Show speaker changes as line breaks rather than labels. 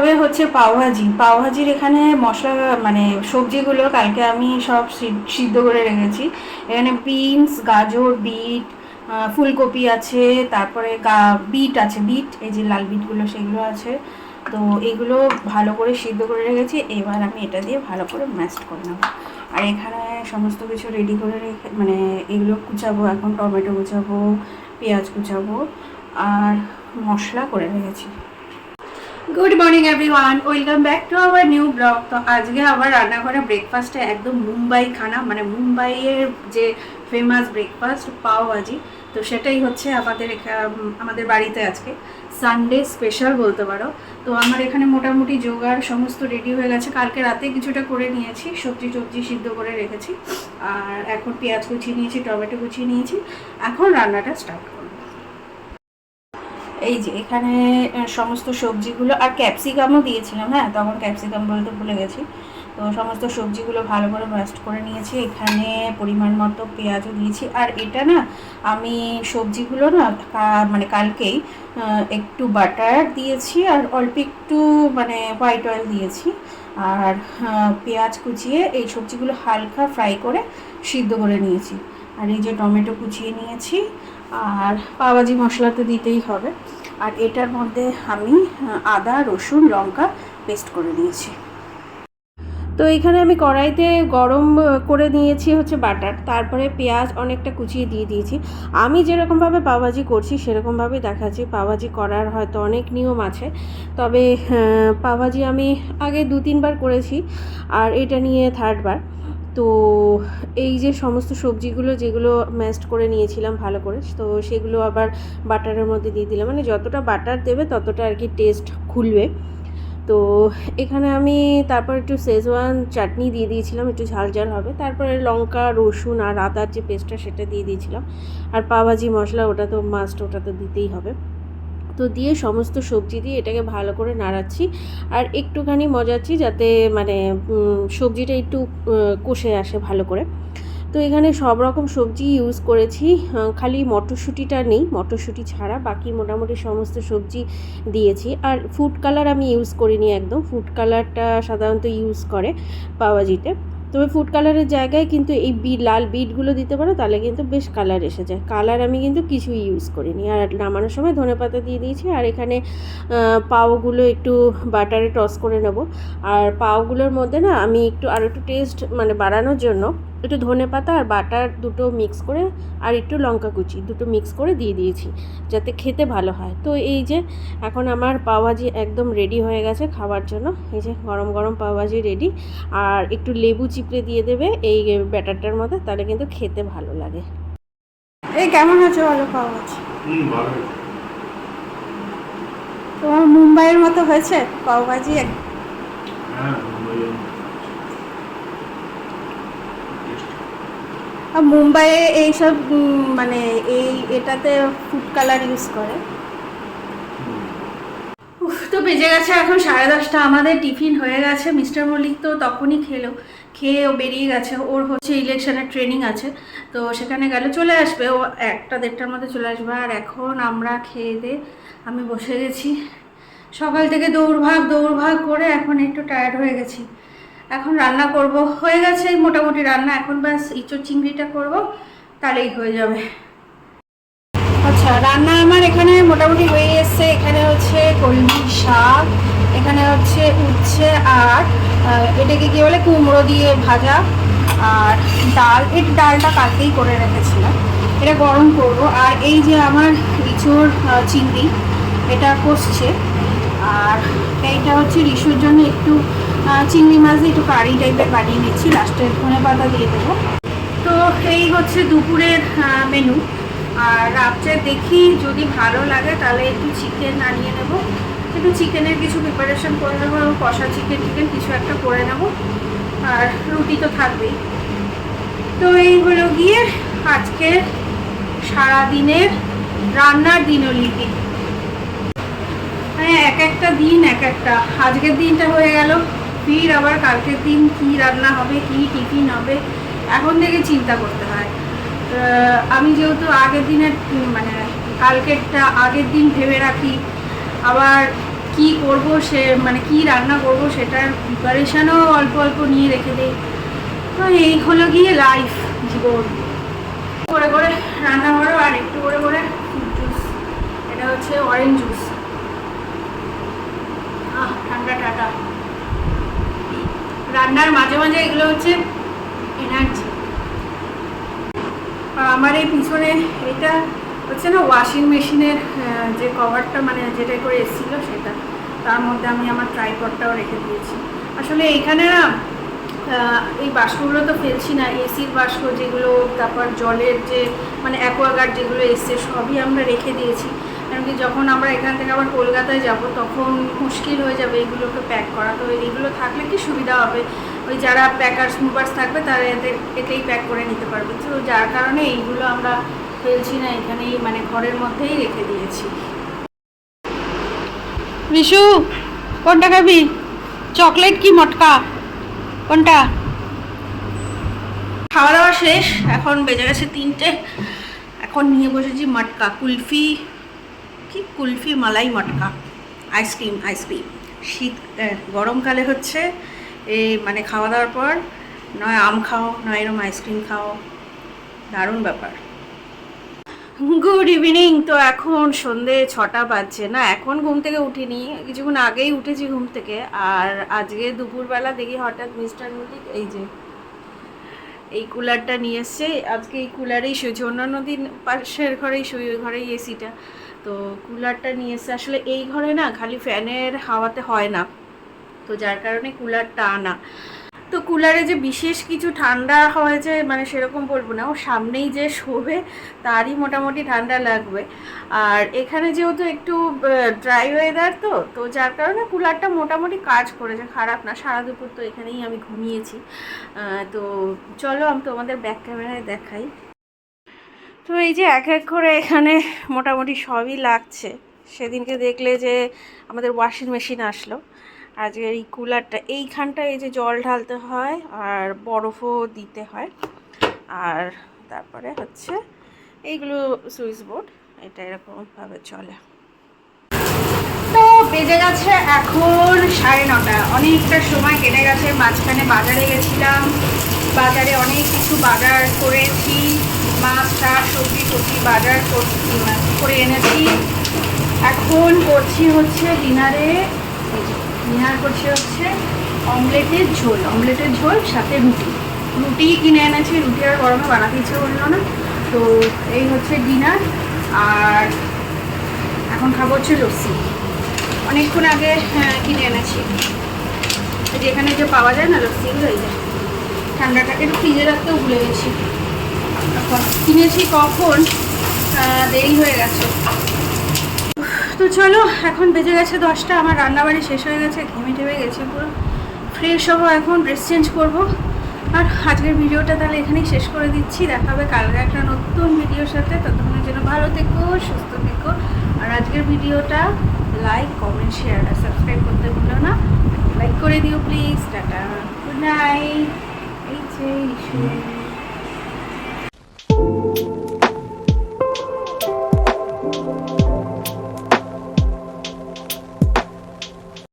হবে হচ্ছে পাওভাজি পাওভাজির এখানে মশলা মানে সবজিগুলো কালকে আমি সব সিদ্ধ করে রেখেছি। এখানে বিনস, গাজর, বিট ফুলকপি আছে, তারপরে বিট আছে, বিট, এই যে লাল বিটগুলো সেগুলো আছে। তো এগুলো ভালো করে সিদ্ধ করে রেখেছি, এবার আমি এটা দিয়ে ভালো করে ম্যাস্ট করে নেব। আর এখানে সমস্ত কিছু রেডি করে রেখে মানে এগুলো কুচাবো, এখন টমেটো কুচাবো, পেঁয়াজ কুচাবো, আর মশলা করে রেখেছি। Good morning everyone welcome back to our new blog তো আজকে আবার রান্নাঘরে ব্রেকফাস্টে একদম মুম্বাই খানা মানে মুম্বাইয়ের যে ফেমাস ব্রেকফাস্ট পাও ভাজি, তো সেটাই হচ্ছে আমাদের আমাদের বাড়িতে আজকে। সানডে স্পেশাল বলতে পারো। তো আমার এখানে মোটামুটি জোগাড় সমস্ত রেডি হয়ে গেছে। কালকে রাতে কিছুটা করে নিয়েছি, সবজি টবজি সিদ্ধ করে রেখেছি। আর এখন পেঁয়াজ কুচিয়ে নিয়েছি, টমেটো কুচিয়ে নিয়েছি। এখন রান্নাটা স্টার্ট করব। এই যে, এখানে সমস্ত সবজিগুলো, আর ক্যাপসিকামও দিয়েছিলাম হ্যাঁ? তখন ক্যাপসিকাম বলতে ভুলে গেছি। তো সমস্ত সবজিগুলো ভালো করে ম্যাস্ট করে নিয়েছি। এখানে পরিমাণ মতো পেঁয়াজও দিয়েছি। আর এটা না, আমি সবজিগুলো না মানে কালকেই একটু বাটার দিয়েছি, আর অল্প একটু মানে হোয়াইট অয়েল দিয়েছি। আর পেঁয়াজ কুচিয়ে এই সবজিগুলো হালকা ফ্রাই করে সিদ্ধ করে নিয়েছি। আর এই যে টমেটো কুচিয়ে নিয়েছি আর পাওয়াজি মশলা তো দিতেই হবে। আর এটার মধ্যে আমি আদা রসুন লঙ্কা পেস্ট করে নিয়েছি। তো এখানে আমি কড়াইতে গরম করে নিয়েছি হচ্ছে বাটার তারপরে পেঁয়াজ অনেকটা কুচিয়ে দিয়ে দিয়েছি। আমি যেরকমভাবে পাওভাজি করছি সেরকমভাবে দেখাচ্ছি। পাওভাজি করার হয়তো অনেক নিয়ম আছে তবে আহ, পাওভাজি আমি আগে দু তিনবার করেছি আর এটা নিয়ে থার্ডবার তো এই যে সমস্ত সবজিগুলো যেগুলো ম্যাস্ট করে নিয়েছিলাম ভালো করে, তো সেগুলো আবার বাটারের মধ্যে দিয়ে দিলাম। মানে যতটা বাটার দেবে ততটা আর কি টেস্ট খুলবে। তো এখানে আমি তারপর একটু শেজওয়ান চাটনি দিয়ে দিয়েছিলাম, একটু ঝাল ঝাল হবে। তারপরে লঙ্কা, রসুন আর আদার যে পেস্টটা সেটা দিয়ে দিয়েছিলাম। আর পাভাজি মশলা ওটা তো মাস্ট ওটা তো দিতেই হবে। তো দিয়ে সমস্ত সবজি দিয়ে এটাকে ভালো করে নাড়াচ্ছি। আর একটুখানি মজাচ্ছি যাতে মানে সবজিটা একটু কষে আসে ভালো করে। তো এখানে সব রকম সবজি ইউজ করেছি। খালি মটরশুঁটিটা নেই, মটরশুঁটি ছাড়া বাকি মোটামুটি সমস্ত সবজি দিয়েছি। আর ফুড কালার আমি ইউজ করিনি একদম। ফুড কালারটা সাধারণত ইউজ করে পাওয়া পাওয়াজিতে তবে ফুড কালারের জায়গায় কিন্তু এই বি লাল বিটগুলো দিতে পারো, তাহলে কিন্তু বেশ কালার এসে যায়। কালার আমি কিন্তু কিছুই ইউজ করিনি। আর নামানোর সময় ধনে পাতা দিয়ে দিয়েছি। আর এখানে পাওগুলো একটু বাটারে টস করে নেব। আর পাওগুলোর মধ্যে না, আমি একটু আর একটু টেস্ট মানে বাড়ানোর জন্য একটু ধনে পাতা আর বাটার দুটো মিক্স করে আর একটু লঙ্কা কুচি দুটো মিক্স করে দিয়ে দিয়েছি যাতে খেতে ভালো হয়। তো এই যে এখন আমার পাওভাজি একদম রেডি হয়ে গেছে খাওয়ার জন্য। এই যে গরম গরম পাওভাজি রেডি আর একটু লেবু চিপড়ে দিয়ে দেবে এই ব্যাটারটার মধ্যে তাহলে কিন্তু খেতে ভালো লাগে। এই কেমন আছে বলো পাওভাজি তোমার মুম্বাইয়ের মতো হয়েছে পাওভাজি
হ্যাঁ মুম্বাইয়ে
এইসব মানে এই এটাতে ফুড কালার ইউজ করে। তো বেজে গেছে এখন সাড়ে দশটা। আমাদের টিফিন হয়ে গেছে। মিস্টার মল্লিক তো তখনই খেলো। খেয়ে ও বেরিয়ে গেছে। ওর হচ্ছে ইলেকশনের ট্রেনিং আছে। তো সেখানে গেলে। চলে আসবে। ও একটা দেড়টার মধ্যে চলে আসবে। আর এখন আমরা খেয়ে দে, আমি বসে গেছি। সকাল থেকে দৌড়ভাগ দৌড়ভাগ করে এখন একটু টায়ার্ড হয়ে গেছি। এখন রান্না করব। হয়ে গেছে মোটামুটি রান্না। এখন ব্যাস ইঁচড় চিংড়িটা করব, তাহলেই হয়ে যাবে। আচ্ছা রান্না আমার এখানে মোটামুটি হয়ে এসছে এখানে হচ্ছে কলমি শাক, এখানে হচ্ছে উচ্ছে আর এটাকে কি বলে, কুমড়ো দিয়ে ভাজা আর ডাল। এই ডালটা কালকেই করে রেখেছিলাম। এটা গরম করব। আর এই যে আমার ইঁচড় চিংড়ি, এটা কষছে। আর এইটা হচ্ছে রিসুর জন্য একটু চিংড়ি মাছ একটু কারি টাইপের বানিয়ে নিচ্ছি। লাস্টে ধনে পাতা দিয়ে দেবো। তো এই হচ্ছে দুপুরের মেনু আর রাত্রে দেখি যদি ভালো লাগে তাহলে একটু চিকেন আনিয়ে নেব। একটু চিকেনের কিছু প্রিপারেশন করে নেব এবং কষা চিকেন টিকেন কিছু একটা করে নেব। আর রুটি তো থাকবেই। তো এই হলো গিয়ে আজকের সারাদিনের রান্নার দিনলিপি। মানে এক একটা দিন, এক একটা। আজকের দিনটা হয়ে গেল। ফির আবার কালকের দিন কি রান্না হবে, কি টিফিন হবে, এখন থেকে চিন্তা করতে হয়। আমি যেহেতু আগের দিনের মানে কালকেরটা আগের দিন ভেবে রাখি, আবার কি কি করব সে মানে কি রান্না করব সেটার প্রিপারেশনও অল্প অল্প নিয়ে রেখে দিই। তো এই হলো গিয়ে লাইফ জীবন। করে করে রান্না করো আর একটু করে করে জুস এটা হচ্ছে অরেঞ্জ জুস ঠান্ডা ঠান্ডা রান্নার মাঝে মাঝে এগুলো হচ্ছে এনার্জি আমার এই পিছনে এটা হচ্ছে না ওয়াশিং মেশিনের যে কভারটা মানে যেটা করে এসেছিল সেটা। তার মধ্যে আমি আমার ট্রাইপডটাও রেখে দিয়েছি। আসলে এখানে না এই বাষ্পগুলো তো ফেলছি না এসির বাষ্প যেগুলো, তারপর জলের যে মানে অ্যাকোয়াগার্ড যেগুলো এসছে, সবই আমরা রেখে দিয়েছি। কি যখন আমরা এখান থেকে আবার কলকাতায় যাব তখন মুশকিল হয়ে যাবে এগুলোকে প্যাক করা। তো এইগুলো থাকলে কি সুবিধা হবে? ওই যারা প্যাকার্স মুভার্স থাকবে তারা এতে এতেই প্যাক করে নিতে পারবে। তো যার কারণে এইগুলো আমরা ফেলছি না এখানেই মানে ঘরের মধ্যেই রেখে দিয়েছি। বিশু কোনটা খাবি? চকলেট কি মটকা? কোনটা? খাওয়া দাওয়া শেষ এখন বেজে গেছে তিনটে। এখন নিয়ে বসেছি মটকা কুলফি কি কুলফি মালাই মটকা আইসক্রিম আইসক্রিম শীত গরমকালে হচ্ছে এই মানে খাওয়া দাওয়ার পর নয় আম খাও, নয় এরম আইসক্রিম খাও। দারুণ ব্যাপার। গুড ইভিনিং তো এখন সন্ধে ছটা বাজছে। না, এখন ঘুম থেকে উঠিনি, কিছুক্ষণ আগেই উঠেছি ঘুম থেকে। আর আজকে দুপুরবেলা দেখি হঠাৎ মিস্টার মল্লিক এই যে, এই কুলারটা নিয়ে এসছে। আজকে এই কুলারেই শুয়েছি, অন্যান্য দিন পাশের ঘরেই ওই ঘরেই এসিটা তো কুলারটা নিয়ে এসছে আসলে এই ঘরে না খালি ফ্যানের হাওয়াতে হয় না। তো যার কারণে কুলারটা আনা। তো কুলারে যে বিশেষ কিছু ঠান্ডা হয়েছে মানে সেরকম বলব না, ও সামনেই যে শোবে তারই মোটামুটি ঠান্ডা লাগবে। আর এখানে যেহেতু একটু ড্রাই ওয়েদার তো তো যার কারণে কুলারটা মোটামুটি কাজ করেছে, খারাপ না। সারা দুপুর তো এখানেই আমি ঘুমিয়েছি। তো চলো আমি তোমাদের ব্যাক ক্যামেরায় দেখাই। তো এই যে এক এক করে এখানে মোটামুটি সবই লাগছে। সেদিনকে দেখলে যে আমাদের ওয়াশিং মেশিন আসলো। আজকে এই কুলারটা এইখানটা এই যে জল ঢালতে হয় আর বরফও দিতে হয়। আর তারপরে হচ্ছে এইগুলো সুইচ বোর্ড, এটা এরকমভাবে চলে। তো বেজে গেছে এখন সাড়ে নটা। অনেকটা সময় কেটে গেছে, মাঝখানে বাজারে গেছিলাম। বাজারে অনেক কিছু বাজার করেছি। মাছ শাক সবজি টবজি বাজার করছি করে এনেছি। এখন করছি হচ্ছে ডিনারে ডিনার করছি হচ্ছে অমলেটের ঝোল অমলেটের ঝোল সাথে রুটি। রুটি কিনে এনেছি রুটি আর গরমে বানাতে ইচ্ছে করল না। তো এই হচ্ছে ডিনার আর এখন খাব হচ্ছে লস্যি। অনেকক্ষণ আগে হ্যাঁ, কিনে এনেছি। এই যে পাওয়া যায় না লস্যিগুলো এই যে ঠান্ডাটাকে একটু ফ্রিজে রাখতেও ভুলে গেছি। কিনেছি কখন? দেরি হয়ে গেছে। তো চলো, এখন বেজে গেছে দশটা, আমার রান্নাবাড়ি শেষ হয়ে গেছে, ঘেমে টেমে গেছে পুরো। ফ্রেশ হব এখন ড্রেস চেঞ্জ করব। আর আজকের ভিডিওটা তাহলে এখানেই শেষ করে দিচ্ছি। দেখা হবে কালকে একটা নতুন ভিডিওর সাথে। ততক্ষণের জন্য ভালো থেকো, সুস্থ থেকো। আর আজকের ভিডিওটা লাইক কমেন্ট শেয়ার আর সাবস্ক্রাইব করতে ভুলো না। লাইক করে দিও প্লিজ টাটা। গুড নাইট এই যে